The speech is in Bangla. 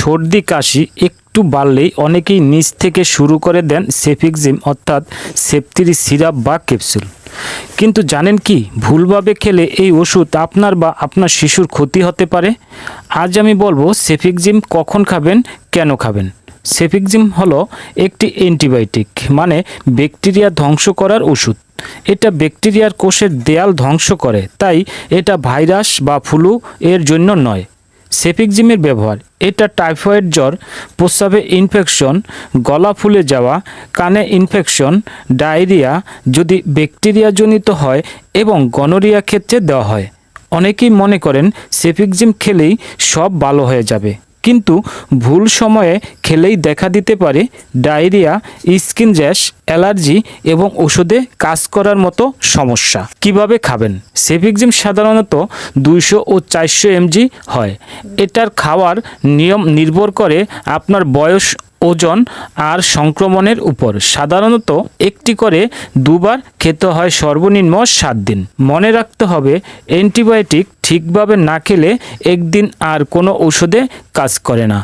সর্দি কাশি একটু বাড়লেই অনেকেই নিচ থেকে শুরু করে দেন সেফিক্সিম, অর্থাৎ সেপতিরি সিরাপ বা ক্যাপসুল। কিন্তু জানেন কি, ভুলভাবে খেলে এই ওষুধ আপনার বা আপনার শিশুর ক্ষতি হতে পারে? আজ আমি বলব সেফিক্সিম কখন খাবেন, কেন খাবেন? সেফিক্সিম হলো একটি অ্যান্টিবায়োটিক মানে ব্যাকটেরিয়া ধ্বংস করার ওষুধ। এটা ব্যাকটেরিয়ার কোষের দেয়াল ধ্বংস করে, তাই এটা ভাইরাস বা ফ্লু এর জন্য নয়। সেফিক্সিমের ব্যবহার। এটা টাইফয়েড জ্বর, প্রস্রাবে ইনফেকশন গলা ফুলে যাওয়া, কানে ইনফেকশন ডায়রিয়া যদি ব্যাকটেরিয়াজনিত হয় এবং গনোরিয়া ক্ষেত্রে দেওয়া হয়। অনেকেই মনে করেন সেফিক্সিম খেলেই সব ভালো হয়ে যাবে। কিন্তু ভুল সময়ে খেলেই দেখা দিতে পারে ডায়রিয়া, স্কিন র্যাশ, অ্যালার্জি এবং ওষুধে কাজ করার মতো সমস্যা। কীভাবে খাবেন? সেফিক্সিম সাধারণত দুইশো ও চারশো এমজি হয়। এটার খাওয়ার নিয়ম নির্ভর করে আপনার বয়স ওজন আর সংক্রমণের উপর। সাধারণত একটি করে দুবার খেতে হয় সর্বনিম্ন সাত দিন। মনে রাখতে হবে, অ্যান্টিবায়োটিক ঠিকভাবে না খেলে একদিন আর কোনো ওষুধে কাজ করে না।